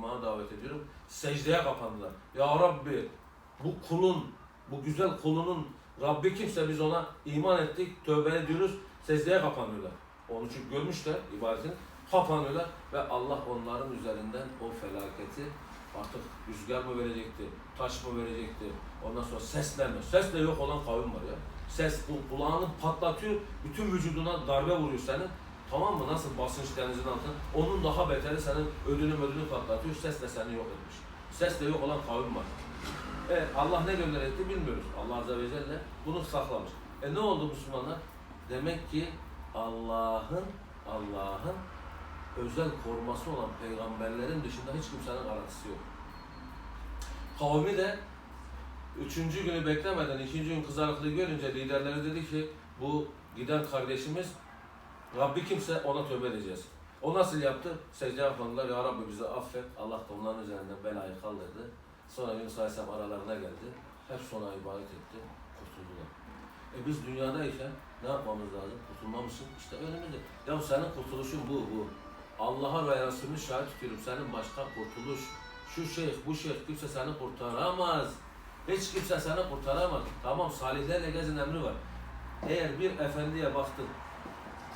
imana davet ediyorum. Secdeye kapandılar. Ya Rabbi bu kulun, bu güzel kulunun Rabbi kimse biz ona iman ettik, tövbe ediyoruz, secdeye kapanıyorlar. Onu çünkü görmüşler ibadetini, kapanıyorlar ve Allah onların üzerinden o felaketi artık rüzgar mı verecekti, taş mı verecekti, ondan sonra sesler mi? Sesle yok olan kavim var ya. Ses bu kulağını patlatıyor, bütün vücuduna darbe vuruyor senin. Tamam mı? Nasıl basınç denizin altında? Onun daha beteri senin ödünü ödünü patlatıyor, sesle seni yok etmiş. Sesle yok olan kavim var. Evet, Allah ne gönderetti bilmiyoruz. Allah Azze ve Celle bunu saklamış. E ne oldu Müslümanlar? Demek ki Allah'ın Allah'ın özel koruması olan peygamberlerin dışında hiç kimsenin aratısı yok. Kavmi de üçüncü günü beklemeden ikinci gün kızarıklığı görünce liderleri dedi ki bu giden kardeşimiz Rabbi kimse ona tövbe edeceğiz. O nasıl yaptı? Secde yapanlar ya Rabbi bizi affet. Allah da onların üzerinden belayı kaldırdı. Sonra Yunus Aleyhisselam aralarına geldi. Hep ona ibadet etti. Kurtuldular. E biz dünyadayken ne yapmamız lazım? Kurtulmamışsın. İşte önümüzde. Ya senin kurtuluşun bu, bu. Allah'a ve Resulü'nü şahit tutuyorum. Senin başka kurtuluş. Şu şeyh, bu şeyh kimse seni kurtaramaz. Hiç kimse seni kurtaramaz. Tamam salihlerle gezin emri var. Eğer bir efendiye baktın,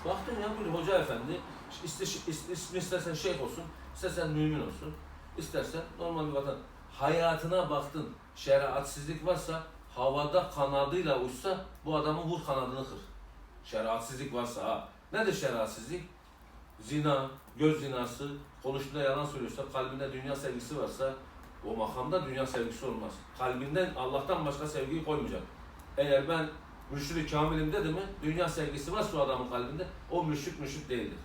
baktın ya bir hoca efendi, iste, ismi istersen şeyh olsun, istersen mümin olsun, istersen normal bir vatan. Hayatına baktın, şeriatsizlik varsa, havada kanadıyla uçsa bu adamın vur kanadını kır. Şeriatsizlik varsa ha. Nedir şeriatsizlik? Zina, göz zinası, konuştuğunda yalan söylüyorsa, kalbinde dünya sevgisi varsa o makamda dünya sevgisi olmaz. Kalbinden Allah'tan başka sevgiyi koymayacak. Eğer ben müşrik kamilim dedi mi, dünya sevgisi varsa o adamın kalbinde, o müşrik müşrik değildir.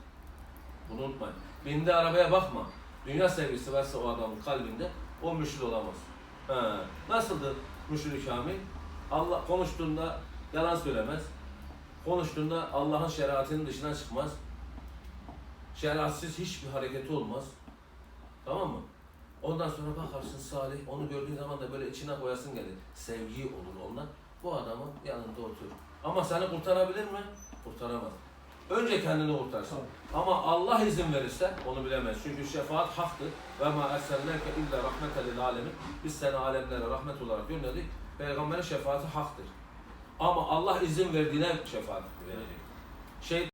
Bunu unutmayın. Binde arabaya bakma. Dünya sevgisi varsa o adamın kalbinde, o müşrik olamaz. He. Nasıldır müşrik kamil? Allah konuştuğunda yalan söylemez. Konuştuğunda Allah'ın şeriatının dışına çıkmaz. Şeriatsiz hiçbir hareketi olmaz. Tamam mı? Ondan sonra bakarsın Salih, onu gördüğün zaman da böyle içine koyasın gelir. Sevgi olur ondan. Bu adamın yanında otur. Ama seni kurtarabilir mi? Kurtaramaz. Önce kendini kurtarsın. Ama Allah izin verirse onu bilemez. Çünkü şefaat haktır. Ve ma erselleke illa rahmeten lil alemin. Biz seni alemlere rahmet olarak gönderdik. Peygamberin şefaati haktır. Ama Allah izin verdiğine şefaat verecek. Şey